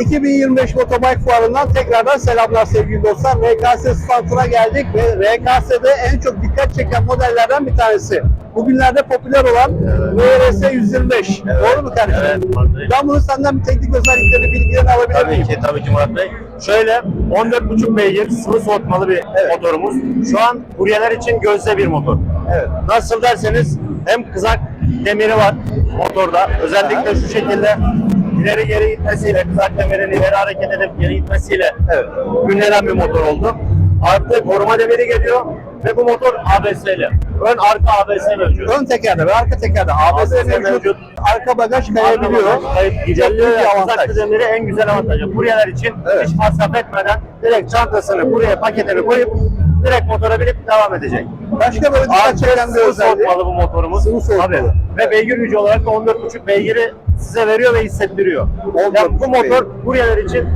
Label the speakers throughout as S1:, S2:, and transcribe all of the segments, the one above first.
S1: 2025 Motobike Fuarı'ndan tekrardan selamlar sevgili dostlar. RKS standına geldik ve RKS'de en çok dikkat çeken modellerden bir tanesi. Bugünlerde popüler olan VRS 125. Doğru mu kardeşim?
S2: Evet, Murat Bey.
S1: Ben bunu senden bir teknik özelliklerini, bilgilerini alabilir
S2: Tabii
S1: miyim?
S2: ki, tabii ki Murat Bey. Şöyle 14,5 beygir sıvı soğutmalı bir
S1: Evet.
S2: motorumuz. Şu an kuryeler için gözde bir motor.
S1: Evet.
S2: Nasıl derseniz hem kızak demiri var motorda. Özellikle şu şekilde ileri geri gitmesiyle, kızak demirin ileri hareket edip geri gitmesiyle
S1: Evet.
S2: ünlenen bir motor oldu. Artı koruma demiri geliyor ve bu motor ABS ile. Ön arka ABS mevcut.
S1: Ön tekerde ve arka tekerde ABS
S2: ABS
S1: mevcut.
S2: mevcut.
S1: Arka bagaj kayabiliyor.
S2: Kayıp
S1: Çok
S2: giderliği
S1: büyük
S2: ve kızaklı demiri en güzel avantajı. Kuryeler için
S1: Evet.
S2: hiç masraf etmeden direkt çantasını buraya paketini koyup direkt motora binip devam edecek.
S1: Başka böyle dikkat çeken bir
S2: sıvı
S1: özelliği.
S2: soğutmalı bu motorumuz.
S1: Sıvı soğutmalı.
S2: Tabii. Ve beygir gücü olarak da 14,5 beygiri size veriyor ve hissettiriyor.
S1: 14,5
S2: Yani bu motor kuryeler için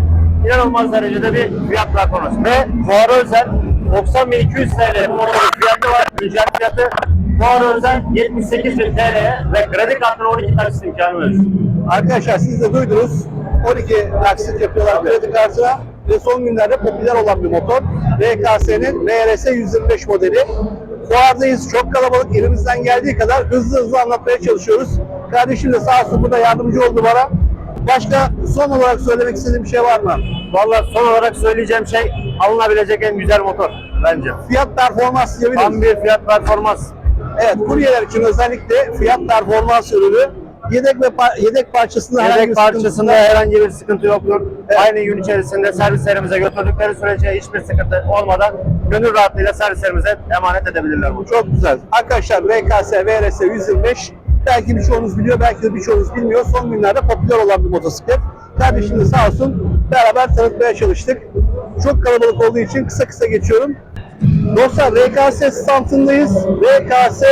S2: inanılmaz derecede bir fiyat performans. Ve fuara özel 90.200 TL motorun fiyatı var. Güncel fiyatı fuara özel 78.000 TL'ye ve kredi kartına 12 taksit imkanı mevcut.
S1: Arkadaşlar siz de duydunuz. 12 taksit yapıyorlar kredi kartına ve son günlerde popüler olan bir motor. RKS'nin RRS 125 modeli. Fuardayız. Çok kalabalık. Elimizden geldiği kadar hızlı hızlı anlatmaya çalışıyoruz. Kardeşim de sağ olsun burada yardımcı oldu bana. Başka son olarak söylemek istediğim bir şey var mı?
S2: Vallahi son olarak söyleyeceğim şey alınabilecek en güzel motor bence.
S1: Fiyat performans diyebiliriz.
S2: Tam bir fiyat performans.
S1: Evet, kuryeler için özellikle fiyat performans ürünü. Yedek ve par- yedek parçasında herhangi
S2: Yedek
S1: bir
S2: parçasında
S1: sıkıntı-
S2: herhangi bir sıkıntı yoktur.
S1: Evet.
S2: Aynı gün içerisinde servislerimize götürdükleri sürece hiçbir sıkıntı olmadan gönül rahatlığıyla servislerimize emanet edebilirler bu.
S1: Çok güzel. Arkadaşlar RKS VRS 125 belki birçoğunuz biliyor, belki de birçoğunuz bilmiyor. Son günlerde popüler olan bir motosiklet. Kardeşim de sağ olsun beraber tanıtmaya çalıştık. Çok kalabalık olduğu için kısa kısa geçiyorum. Dostlar RKS standındayız. RKS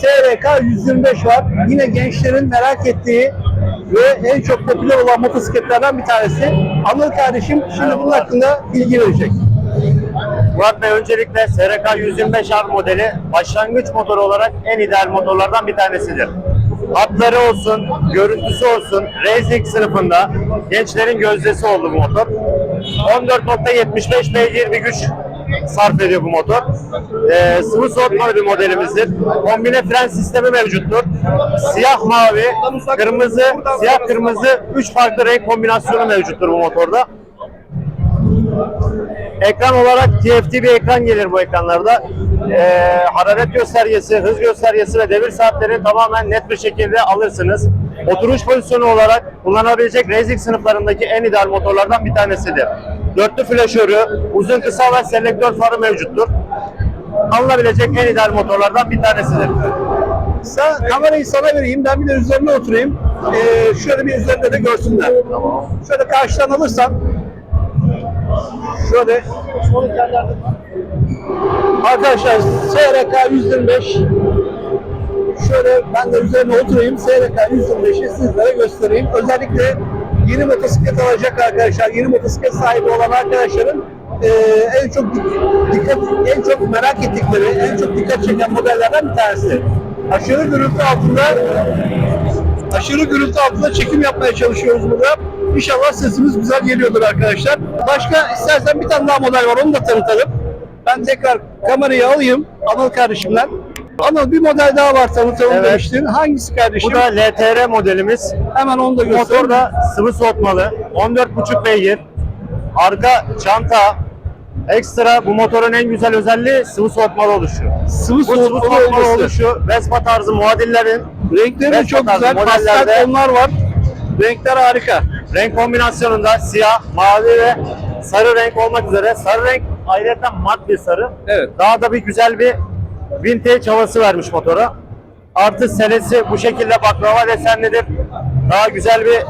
S1: SRK 125 var. Yine gençlerin merak ettiği ve en çok popüler olan motosikletlerden bir tanesi. Anıl kardeşim şimdi bunun hakkında bilgi verecek.
S2: Murat Bey öncelikle SRK 125R modeli başlangıç motoru olarak en ideal motorlardan bir tanesidir. Hatları olsun, görüntüsü olsun, racing sınıfında gençlerin gözdesi oldu bu motor. 14.75 beygir bir güç sarf ediyor bu motor. Ee, sıvı soğutmalı bir modelimizdir. Kombine fren sistemi mevcuttur. Siyah mavi, kırmızı, siyah kırmızı 3 farklı renk kombinasyonu mevcuttur bu motorda. Ekran olarak TFT bir ekran gelir bu ekranlarda. Ee, hararet göstergesi, hız göstergesi ve devir saatlerini tamamen net bir şekilde alırsınız. Oturuş pozisyonu olarak kullanabilecek racing sınıflarındaki en ideal motorlardan bir tanesidir. Dörtlü flaşörü, uzun kısa ve selektör farı mevcuttur. Alınabilecek en ideal motorlardan bir tanesidir.
S1: Sen, kamerayı sana vereyim, ben bir de üzerine oturayım. Ee, şöyle bir üzerinde de görsünler. Şöyle karşıdan alırsan. Şöyle. Arkadaşlar SRK 125. Şöyle ben de üzerine oturayım. SRK 125'i sizlere göstereyim. Özellikle yeni motosiklet alacak arkadaşlar, yeni motosiklet sahibi olan arkadaşların eee, en çok dik- dikkat, en çok merak ettikleri, en çok dikkat çeken modellerden bir tanesi. Aşırı gürültü altında aşırı gürültü altında çekim yapmaya çalışıyoruz burada. İnşallah sesimiz güzel geliyordur arkadaşlar. Başka istersen bir tane daha model var onu da tanıtalım. Ben tekrar kamerayı alayım Anıl kardeşimden. Anıl bir model daha var tanıtalım
S2: Evet.
S1: demiştin. Hangisi kardeşim?
S2: Bu da LTR modelimiz.
S1: Hemen onu da göster.
S2: motor da sıvı soğutmalı. 14,5 beygir. Arka çanta. Ekstra bu motorun en güzel özelliği sıvı soğutmalı oluşu.
S1: sıvı
S2: sıvı
S1: soğutmalı olması.
S2: oluşu Vespa tarzı muadillerin
S1: Renkleri
S2: Vespa
S1: çok güzel. Pastel tonlar var. Renkler harika.
S2: Renk kombinasyonunda siyah, mavi ve sarı renk olmak üzere. Sarı renk ayrıca mat bir sarı.
S1: Evet.
S2: Daha da bir güzel bir vintage havası vermiş motora. Artı selesi bu şekilde baklava desenlidir. Daha güzel bir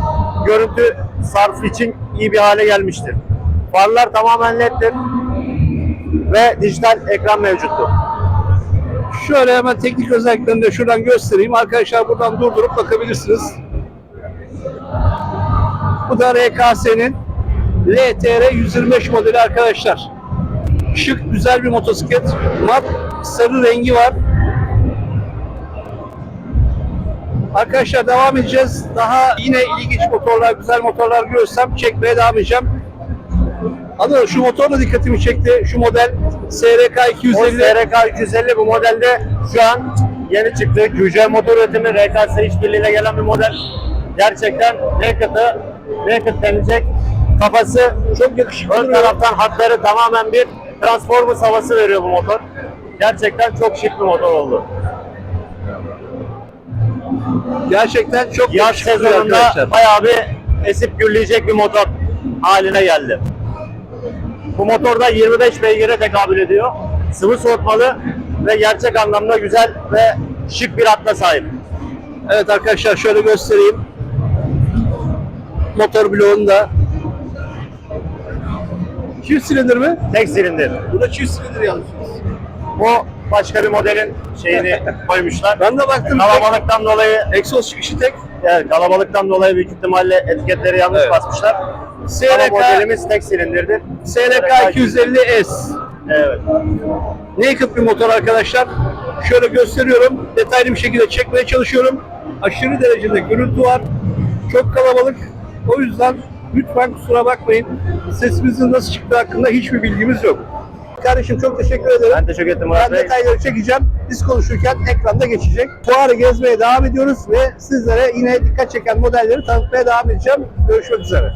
S2: görüntü sarfı için iyi bir hale gelmiştir. Farlar tamamen leddir ve dijital ekran mevcuttur.
S1: Şöyle hemen teknik özelliklerini de şuradan göstereyim. Arkadaşlar buradan durdurup bakabilirsiniz. Bu da RKS'nin LTR 125 modeli arkadaşlar. Şık, güzel bir motosiklet. Mat sarı rengi var. Arkadaşlar devam edeceğiz. Daha yine ilginç motorlar, güzel motorlar görürsem çekmeye devam edeceğim. Anladın? Şu motor da dikkatimi çekti. Şu model SRK
S2: O
S1: 250.
S2: SRK 250 bu modelde şu an yeni çıktı. QC motor üretimi RKS işbirliğiyle gelen bir model. Gerçekten Naked'ı Naked denilecek. Kafası
S1: Çok yakışıklı
S2: ön taraftan hatları tamamen bir Transformers havası veriyor bu motor. Gerçekten çok şık bir motor oldu.
S1: Gerçekten çok
S2: Yaz
S1: yakışıklı
S2: sezonunda
S1: arkadaşlar.
S2: bayağı bir esip gürleyecek bir motor haline geldi. Bu motorda 25 beygire tekabül ediyor. Sıvı soğutmalı ve gerçek anlamda güzel ve şık bir hatla sahip.
S1: Evet arkadaşlar şöyle göstereyim. Motor bloğunu da. Çift silindir mi?
S2: Tek silindir.
S1: Bu da çift silindir yalnız.
S2: Bu başka bir modelin şeyini koymuşlar.
S1: Ben de baktım.
S2: Kalabalıktan dolayı,
S1: Egzoz çıkışı tek.
S2: evet, kalabalıktan dolayı büyük ihtimalle etiketleri yanlış
S1: Evet.
S2: basmışlar. Ama
S1: SRK,
S2: modelimiz tek silindirdir.
S1: SRK 250S.
S2: Evet.
S1: Naked bir motor arkadaşlar. Şöyle gösteriyorum. Detaylı bir şekilde çekmeye çalışıyorum. Aşırı derecede gürültü var. Çok kalabalık. O yüzden lütfen kusura bakmayın. Sesimizin nasıl çıktığı hakkında hiçbir bilgimiz yok. Kardeşim çok teşekkür ederim.
S2: Ben teşekkür ederim Murat
S1: Ben
S2: Bey.
S1: detayları çekeceğim. Biz konuşurken ekranda geçecek. Fuarı gezmeye devam ediyoruz ve sizlere yine dikkat çeken modelleri tanıtmaya devam edeceğim. Görüşmek üzere.